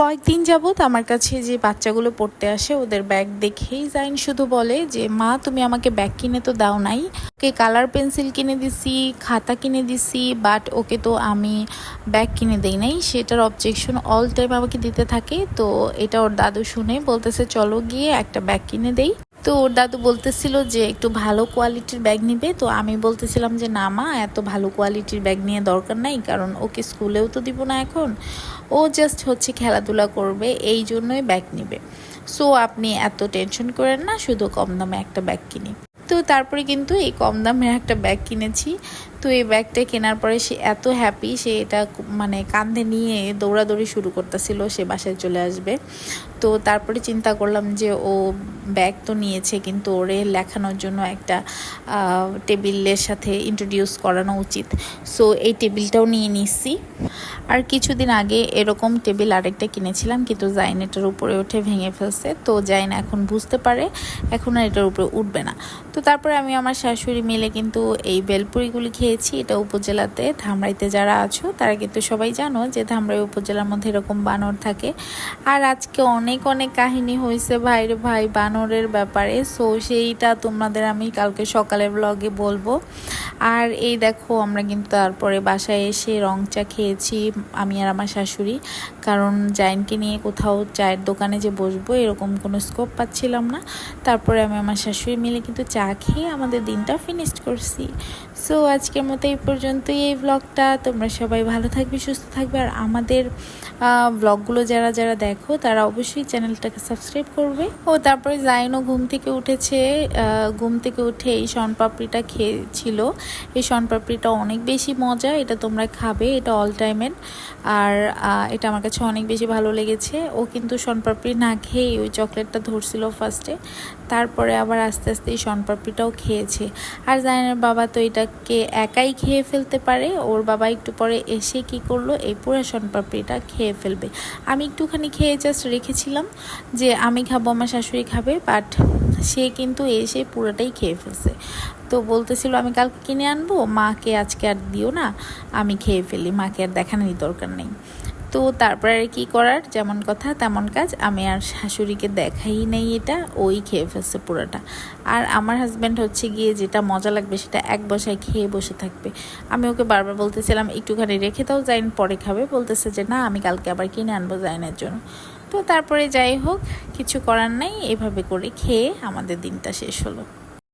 কয়েকদিন যাবৎ আমার কাছে যে বাচ্চাগুলো পড়তে আসে, ওদের ব্যাগ দেখেই জাইন শুধু বলে যে, মা, তুমি আমাকে ব্যাগ কিনে তো দাও নাই। ওকে কালার পেন্সিল কিনে দিছি, খাতা কিনে দিছি বাট ওকে তো আমি ব্যাগ কিনে দিই নাই। সেটার অবজেকশন অল টাইম আমাকে দিতে থাকে। তো এটা ওর দাদু শুনে বলতেছে, চলো গিয়ে একটা ব্যাগ কিনে দেই। তো ওর দাদু বলতেছিল যে একটু ভালো কোয়ালিটির ব্যাগ নিবে। তো আমি বলতেছিলাম যে, না মা, এত ভালো কোয়ালিটির ব্যাগ নিয়ে দরকার নাই, কারণ ওকে স্কুলেও তো দিব না এখন। ও জাস্ট হচ্ছে খেলাধুলা করবে, এই জন্যই ব্যাগ নিবে। সো আপনি এত টেনশন করেন না, শুধু কম দামে একটা ব্যাগ কিনি। তো তারপরে কিন্তু এই কম দামের একটা ব্যাগ কিনেছি। তো এই ব্যাগটা কেনার পরে সে এত হ্যাপি সে এটা মানে কাঁধে নিয়ে দৌড়াদৌড়ি শুরু করতেছিল, সে বাসায় চলে আসবে। তো তারপরে চিন্তা করলাম যে ও ব্যাগ তো নিয়েছে, কিন্তু ওরে লেখানোর জন্য একটা টেবিলের সাথে ইন্ট্রোডিউস করানো উচিত। সো এই টেবিলটাও নিয়ে নিচ্ছি আর কিছুদিন আগে এরকম টেবিল আরেকটা কিনেছিলাম, কিন্তু জাইন এটার উপরে উঠে ভেঙে ফেলছে। তো জাইন এখন বুঝতে পারে, এখন আর এটার উপরে উঠবে না। তো তারপরে আমি আমার শাশুড়ি মিলে কিন্তু এই বেলপুরিগুলি খেয়েছি এটা উপজেলাতে। ধামরাইতে যারা আছো, তারা কিন্তু সবাই জানো যে ধামরাই উপজেলার মধ্যে এরকম বানর থাকে। আর আজকে অনেক অনেক কাহিনী হয়েছে ভাইরে ভাই বানরের ব্যাপারে। সো সেইটা তোমাদের আমি কালকে সকালে ব্লগে বলব। আর এই দেখো, আমরা কিন্তু তারপরে বাসায় এসে রং চা খেয়েছি, আমি আর আমার শাশুড়ি। কারণ জাইনকে নিয়ে কোথাও চায়ের দোকানে যে বসবো, এরকম কোনো স্কোপ পাচ্ছিলাম না। তারপরে আমি আমার শাশুড়ি মিলে কিন্তু চা খেয়ে আমাদের দিনটা ফিনিশ করছি। সো আজকের মতো এই পর্যন্তই এই ব্লগটা তোমরা সবাই ভালো থাকবে, সুস্থ থাকবে। আর আমাদের ব্লগগুলো যারা যারা দেখো, তারা অবশ্যই চ্যানেলটাকে সাবস্ক্রাইব করবে। ও, তারপরে জাইনও ঘুম থেকে উঠেছে। ঘুম থেকে উঠে এই শনপাপড়িটা খেয়েছিল। এই শনপাপড়িটা অনেক বেশি মজা, এটা তোমরা খাবে, এটা অল টাইমের আর এটা আমার কাছে অনেক বেশি ভালো লেগেছে। ও কিন্তু শনপাপড়ি না খেয়েই ওই চকলেটটা ধরছিল ফার্স্টে তারপরে আবার আস্তে আস্তে এই শনপাপড়িটাও খেয়েছে। আর জাইনের বাবা তো এটাকে একাই খেয়ে ফেলতে পারে। ওর বাবা একটু পরে এসে কি করল? এই পুরা শনপাপড়িটা খেয়ে ফেলবে। আমি একটুখানি খেয়ে জাস্ট রেখেছিলাম যে, আমি খাব, আমার শাশুড়ি খাবে বাট সে কিন্তু এসে পুরোটাই খেয়ে ফেলছে। তো বলতেছিল, আমি কালকে কিনে আনব, মাকে আজকে আর দিও না, আমি খেয়ে ফেলি, মাকে আর দেখানোরই দরকার নেই। তো তারপরে আর কি করার? যেমন কথা, তেমন কাজ। আমি আর শাশুড়িকে দেখাই নেই এটা, ওই খেয়ে ফেলছে পুরোটা। আর আমার হাজব্যান্ড হচ্ছে গিয়ে যেটা মজা লাগবে সেটা এক বসায় খেয়ে বসে থাকবে। আমি ওকে বারবার বলতেছিলাম, একটুখানি রেখে দাও, জাইন পরে খাবে। বলতেছে যে, না, আমি কালকে আবার কিনে আনব জাইনের জন্য। তো তারপরে যাই হোক, কিছু করার নাই, এভাবে করে খেয়ে আমাদের দিনটা শেষ হলো।